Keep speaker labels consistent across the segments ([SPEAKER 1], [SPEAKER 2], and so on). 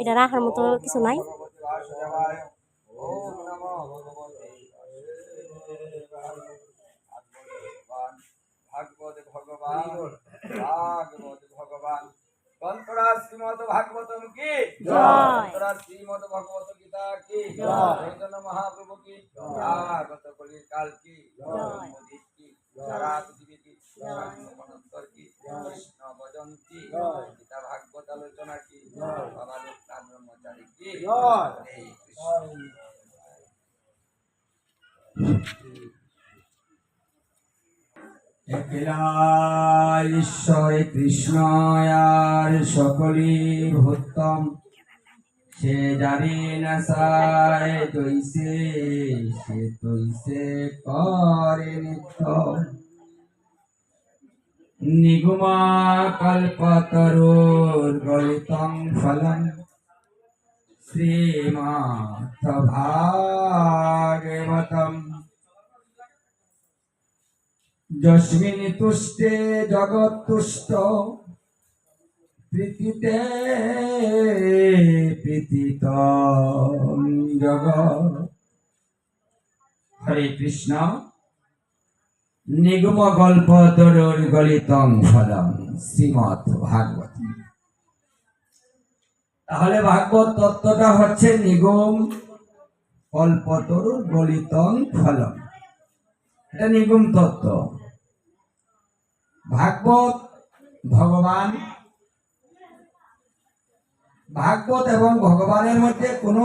[SPEAKER 1] এটা রাখার মতো কিছু নাই
[SPEAKER 2] ভগবতে ভগবান ভাগবত ভগবান কন্তরা শ্রীমদ ভাগবতম কি। কন্তরা শ্রীমদ গীতা কি মহাপ্রভু কি ভাগবত কলি কাল কি
[SPEAKER 1] জয়।
[SPEAKER 2] কি সারা পৃথিবী গীতা ভাগবত আলোচনা কি বাবা লোকনাথ ব্রহ্মচারী কি হরে কৃষ্ণ একলা ঈশ্বর কৃষ্ণ আর সকলি ভূতম সে জানি না সায়, তৈসে, সে তৈসে করে নিত্য নিগুমা কল্পতরুর গলিতং ফলম। শ্রীমাথ ভাগবতম যস্মিন তুষ্টে জগৎ তুষ্ট প্রীতিতে প্রীতিত জগৎ হরে কৃষ্ণ নিগম গল্প তরুর গলিতং ফলম শ্রীমৎ ভাগবত তাহলে ভাগবত তত্ত্বটা হচ্ছে নিগম কল্পতরুর গলিতং ফলম। এটা নিগম তত্ত্ব। ভাগবত ভগবান, ভাগবত এবং ভগবানের মধ্যে কোনো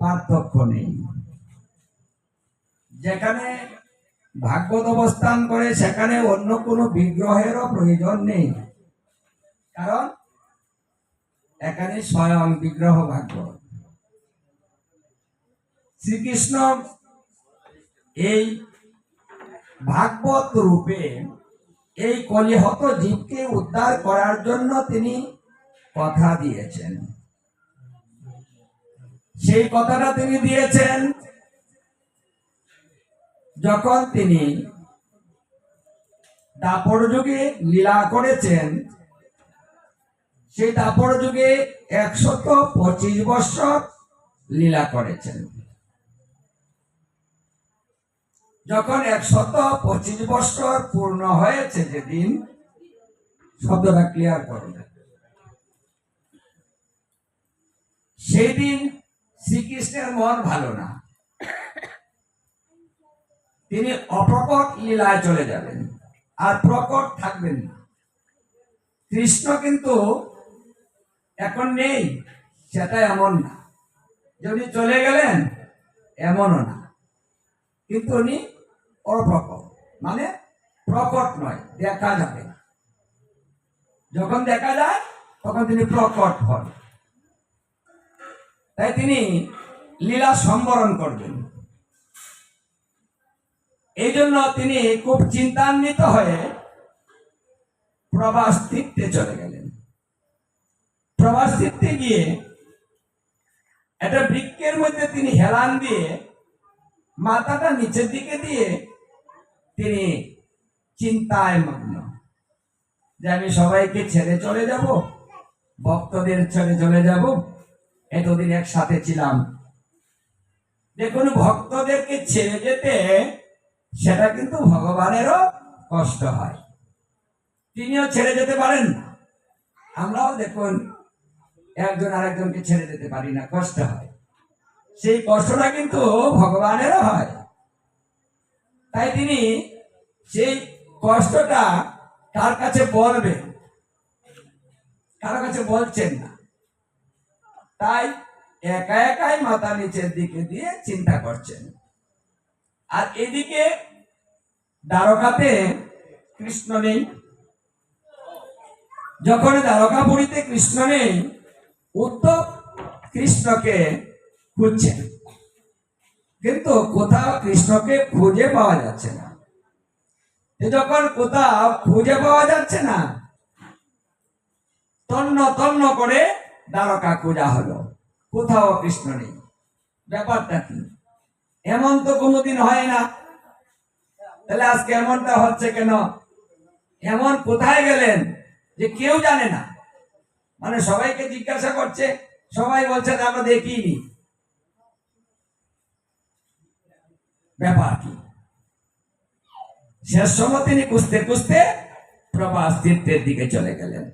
[SPEAKER 2] পার্থক্য নেই। যেখানে ভাগবত অবস্থান করে, সেখানে অন্য কোনো বিগ্রহেরও প্রয়োজন নেই। কারণ এখানে স্বয়ং বিগ্রহ ভাগবত শ্রীকৃষ্ণ এই ভাগবত রূপে এই কলিহত জীবকে উদ্ধার করার জন্য তিনি কথা দিয়েছেন। সেই কথাটা তিনি দিয়েছেন যখন তিনি দাপর যুগে লীলা করেছেন সেই দাপর যুগে একশত পঁচিশ বৎসর লীলা করেছেন। যখন একশত পঁচিশ বছর পূর্ণ হয়েছে যেদিন, শব্দটা ক্লিয়ার করো সেই দিন শ্রীকৃষ্ণের মন ভালো না। তিনি অপ্রকট লীলায় চলে যাবেন, আর প্রকট থাকবেন না। কৃষ্ণ কিন্তু এখন নেই সেটা এমন না। যদি চলে গেলেন, এমনও না। কিন্তু উনি অপ্রকট মানে প্রকট নয়, দেখা যাবে না। যখন দেখা যায়, তখন তিনি প্রকট হন। তাই তিনি লীলা সম্বরণ করবেন। এই জন্য তিনি খুব চিন্তান্বিত হয়ে প্রবাস তীর্থে চলে গেলেন। প্রবাস তীর্থে গিয়ে একটা বৃক্ষের মধ্যে তিনি হেলান দিয়ে মাথাটা নিচের দিকে দিয়ে তিনি চিন্তায় মগ্ন। যে আমি সবাইকে ছেড়ে চলে যাব, ভক্তদের ছেড়ে চলে যাব, এতদিন একসাথে ছিলাম। দেখুন, ভক্তদেরকে ছেড়ে যেতে সেটা কিন্তু ভগবানেরও কষ্ট হয়। তিনিও ছেড়ে যেতে পারেন আমরাও দেখুন একজন আরেকজনকে ছেড়ে যেতে পারি না, কষ্ট হয়। সেই কষ্টটা কিন্তু ভগবানেরও হয়। তাই তিনি সেই কষ্টটা কার কাছে বলবেন? কারও কাছে বলছেন না। তাই একা একাই মাথা নিচের দিকে দিয়ে চিন্তা করছেন। আর এদিকে দ্বারকাতে কৃষ্ণ নেই। যখন দ্বারকা দ্বারকাপুরীতে কৃষ্ণ নেই উদ্ধব কৃষ্ণকে খুঁজছেন কিন্তু কোথাও কৃষ্ণকে খুঁজে পাওয়া যাচ্ছে না। যখন কোথাও খুঁজে পাওয়া যাচ্ছে না, তন্ন তন্ন করে দ্বারকা খোঁজা হলো। কোথাও কৃষ্ণ নেই। ব্যাপারটা কি? এমন তো কোনোদিন হয় না। তাহলে আজকে এমনটা হচ্ছে কেন? এমন কোথায় গেলেন যে কেউ জানে না। মানে সবাইকে জিজ্ঞাসা করছে, সবাই বলছে আমরা দেখিনি। ব্যাপার কি? শেষ সময় তিনি খুঁজতে খুঁজতে প্রবাস তীর্থের দিকে চলে গেলেন।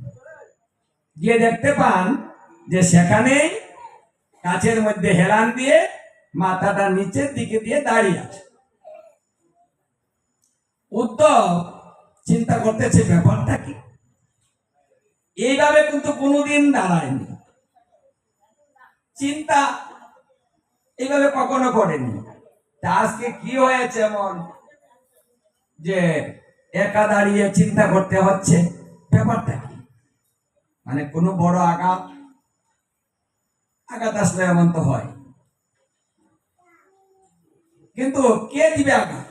[SPEAKER 2] গিয়ে দেখতে পান যে সেখানেই কাছের মধ্যে হেলান দিয়ে মাথাটা নিচের দিকে দিয়ে দাঁড়িয়ে আছে। উদ্ধব চিন্তা করতেছে, ব্যাপারটা কি? এইভাবে কিন্তু কোনোদিন দাঁড়ায়নি। চিন্তা এইভাবে কখনো করেনি। আজকে কি হয়েছে এমন যে একা দাঁড়িয়ে চিন্তা করতে হচ্ছে? ব্যাপারটা কি? মানে কোনো বড় আঘাত? আঘাত আসলে এমন তো হয়। কিন্তু কে দিবে আঘাত?